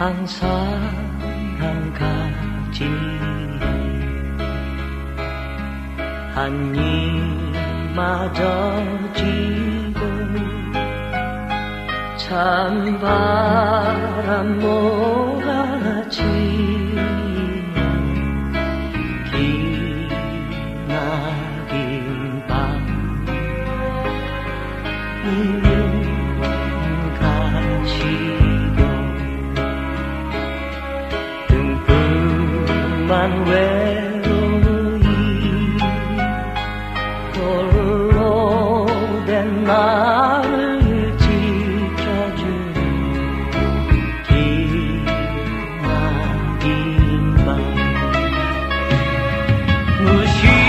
항상 한 가지. 한 입마저 지고 찬바람 몰아치 기 등불만 외로이 홀로 된 나를 지켜준 기나긴 밤. 무심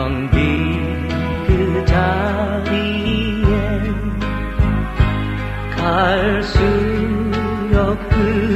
텅 빈 그 자리에 갈수록 흐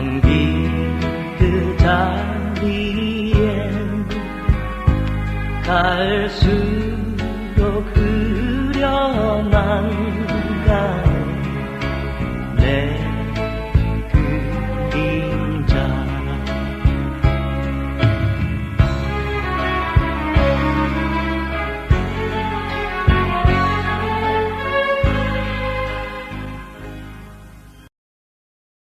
텅빈그 자리엔 갈수록 흐려만